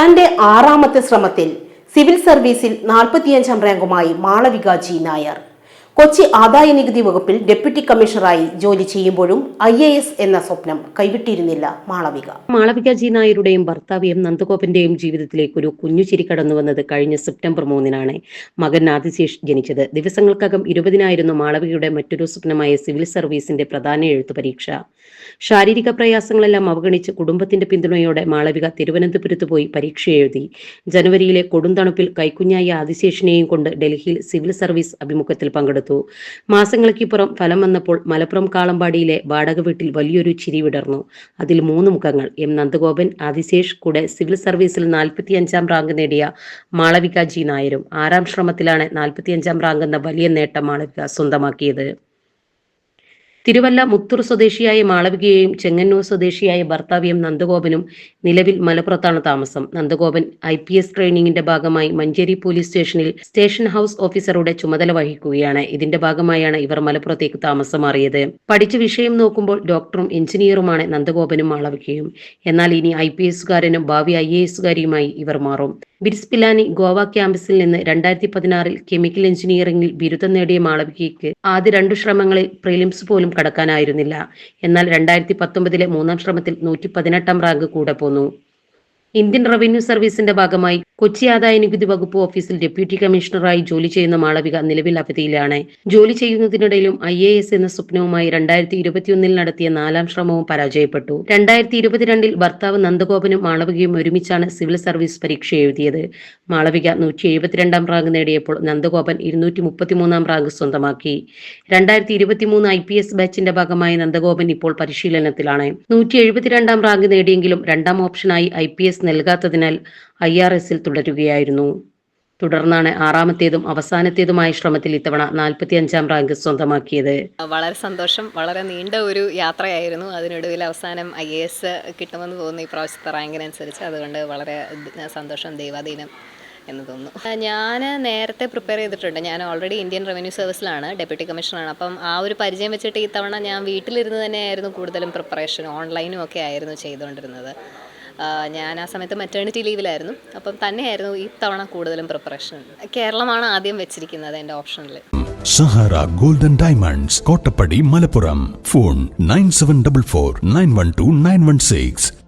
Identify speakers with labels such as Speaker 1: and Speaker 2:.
Speaker 1: തന്റെ ആറാമത്തെ ശ്രമത്തിൽ സിവിൽ സർവീസിൽ നാൽപ്പത്തിയഞ്ചാം റാങ്കുമായി മാളവിക ജി നായർ. കൊച്ചി ആദായ നികുതി വകുപ്പിൽ ഡെപ്യൂട്ടി കമ്മീഷണറായി ജോലി ചെയ്യുമ്പോഴും ഐ എ എസ് എന്ന സ്വപ്നം കൈവിട്ടിരുന്നില്ല മാളവിക.
Speaker 2: മാളവിക ജി നായരുടെയും ഭർത്താവ് എം നന്ദഗോപന്റെയും ജീവിതത്തിലേക്ക് ഒരു കുഞ്ഞു ചിരി കടന്നു വന്നത് കഴിഞ്ഞ സെപ്റ്റംബർ മൂന്നിനാണ്. മകൻ ആദിശേഷ് ജനിച്ചത്. ദിവസങ്ങൾക്കകം ഇരുപതിനായിരുന്നു മാളവികയുടെ മറ്റൊരു സ്വപ്നമായ സിവിൽ സർവീസിന്റെ പ്രധാന എഴുത്തു പരീക്ഷ. ശാരീരിക പ്രയാസങ്ങളെല്ലാം അവഗണിച്ച് കുടുംബത്തിന്റെ പിന്തുണയോടെ മാളവിക തിരുവനന്തപുരത്ത് പോയി പരീക്ഷ എഴുതി. ജനുവരിയിലെ കൊടുന്തണുപ്പിൽ കൈക്കുഞ്ഞായ ആദിശേഷിനെയും കൊണ്ട് ഡൽഹിയിൽ സിവിൽ സർവീസ് അഭിമുഖത്തിൽ പങ്കെടുത്തു. മാസങ്ങൾക്കിപ്പുറം ഫലം വന്നപ്പോൾ മലപ്പുറം കാളമ്പാടിയിലെ വാടക വീട്ടിൽ വലിയൊരു ചിരി വിടർന്നു. അതിൽ മൂന്ന് മുഖങ്ങൾ. എം. നന്ദഗോപൻ ആദിശേഷ് കൂടെ സിവിൽ സർവീസിൽ നാൽപ്പത്തി അഞ്ചാം റാങ്ക് നേടിയ മാളവിക ജി. നായരും. ആറാം ശ്രമത്തിലാണ് നാൽപ്പത്തിയഞ്ചാം റാങ്ക് എന്ന വലിയ നേട്ടം മാളവിക സ്വന്തമാക്കിയത്. തിരുവല്ല മുത്തൂർ സ്വദേശിയായ മാളവികയെയും ചെങ്ങന്നൂർ സ്വദേശിയായ ഭർത്താവ് എം നന്ദഗോപനും നിലവിൽ മലപ്പുറത്താണ് താമസം. നന്ദഗോപൻ ഐ പി എസ് ട്രെയിനിങ്ങിന്റെ ഭാഗമായി മഞ്ചേരി പോലീസ് സ്റ്റേഷനിൽ സ്റ്റേഷൻ ഹൌസ് ഓഫീസറുടെ ചുമതല വഹിക്കുകയാണ്. ഇതിന്റെ ഭാഗമായാണ് ഇവർ മലപ്പുറത്തേക്ക് താമസം മാറിയത് പഠിച്ച വിഷയം നോക്കുമ്പോൾ ഡോക്ടറും എഞ്ചിനീയറുമാണ് നന്ദഗോപനും മാളവികയും. എന്നാൽ ഇനി ഐ പി എസുകാരനും ഭാവി ഐ എ എസുകാരിയുമായി ഇവർ മാറും. ബിറ്റ്സ് പിലാനി ഗോവ ക്യാമ്പസിൽ നിന്ന് രണ്ടായിരത്തി പതിനാറിൽ കെമിക്കൽ എഞ്ചിനീയറിംഗിൽ ബിരുദം നേടിയ മാളവികയ്ക്ക് ആദ്യ രണ്ടു ശ്രമങ്ങളിൽ പ്രിലിംസ് പോലും കടക്കാനായിരുന്നില്ല. എന്നാൽ രണ്ടായിരത്തി പത്തൊമ്പതിലെ മൂന്നാം ശ്രമത്തിൽ നൂറ്റി പതിനെട്ടാം റാങ്ക് കൂടെ പോന്നു. ഇന്ത്യൻ റവന്യൂ സർവീസിന്റെ ഭാഗമായി കൊച്ചി ആദായ നികുതി വകുപ്പ് ഓഫീസിൽ ഡെപ്യൂട്ടി കമ്മീഷണറായി ജോലി ചെയ്യുന്ന മാളവിക നിലവിൽ അവധിയിലാണ്. ജോലി ചെയ്യുന്നതിനിടയിലും ഐ എ എസ് എന്ന സ്വപ്നവുമായി രണ്ടായിരത്തി ഇരുപത്തിയൊന്നിൽ നടത്തിയ നാലാം ശ്രമവും പരാജയപ്പെട്ടു. രണ്ടായിരത്തി ഇരുപത്തിരണ്ടിൽ ഭർത്താവ് നന്ദഗോപനും മാളവികയും ഒരുമിച്ചാണ് സിവിൽ സർവീസ് പരീക്ഷ എഴുതിയത്. മാളവിക നൂറ്റി എഴുപത്തിരണ്ടാം റാങ്ക് നേടിയപ്പോൾ നന്ദഗോപൻ ഇരുന്നൂറ്റി മുപ്പത്തിമൂന്നാം റാങ്ക് സ്വന്തമാക്കി. രണ്ടായിരത്തി ഇരുപത്തിമൂന്ന് ഐ പി എസ് ബാച്ചിന്റെ ഭാഗമായി നന്ദഗോപൻ ഇപ്പോൾ പരിശീലനത്തിലാണ്. നൂറ്റി എഴുപത്തിരണ്ടാം റാങ്ക് നേടിയെങ്കിലും രണ്ടാം ഓപ്ഷനായി ഐ പി എസ് നൽകാത്തതിനാൽ ഐ ആർ എസിൽ തുടരുകയായിരുന്നു. തുടർന്നാണ് ആറാമത്തേതും അവസാനത്തേതുമായ ശ്രമത്തിൽ ഇത്തവണ നാൽപ്പത്തി അഞ്ചാം റാങ്ക് സ്വന്തമാക്കിയത്.
Speaker 3: വളരെ സന്തോഷം. വളരെ നീണ്ട ഒരു യാത്രയായിരുന്നു. അതിനൊടുവിൽ അവസാനം ഐ എ എസ് കിട്ടുമെന്ന് തോന്നുന്നു ഈ പ്രാവശ്യത്തെ റാങ്കിനനുസരിച്ച്. അതുകൊണ്ട് വളരെ സന്തോഷം ദൈവാധീനം എന്ന് തോന്നുന്നു. ഞാൻ നേരത്തെ പ്രിപ്പയർ ചെയ്തിട്ടുണ്ട്. ഞാൻ ഓൾറെഡി ഇന്ത്യൻ റവന്യൂ സർവീസിലാണ് ഡെപ്യൂട്ടി കമ്മീഷണറാണ് അപ്പം ആ ഒരു പരിചയം വെച്ചിട്ട് ഇത്തവണ തവണ ഞാൻ വീട്ടിലിരുന്ന് തന്നെയായിരുന്നു കൂടുതലും പ്രിപ്പറേഷൻ ഓൺലൈനും ഒക്കെ ആയിരുന്നു ചെയ്തുകൊണ്ടിരുന്നത്. ഞാൻ ആ സമയത്ത് മെറ്റേണിറ്റി ലീവിലായിരുന്നു അപ്പം തന്നെയായിരുന്നു ഈ തവണ കൂടുതലും പ്രിപ്പറേഷൻ കേരളമാണ് ആദ്യം വെച്ചിരിക്കുന്നത് എന്റെ ഓപ്ഷനിൽ
Speaker 4: Sahara golden diamonds Kottappadi Malappuram. Phone nine seven double four nine one two nine one six.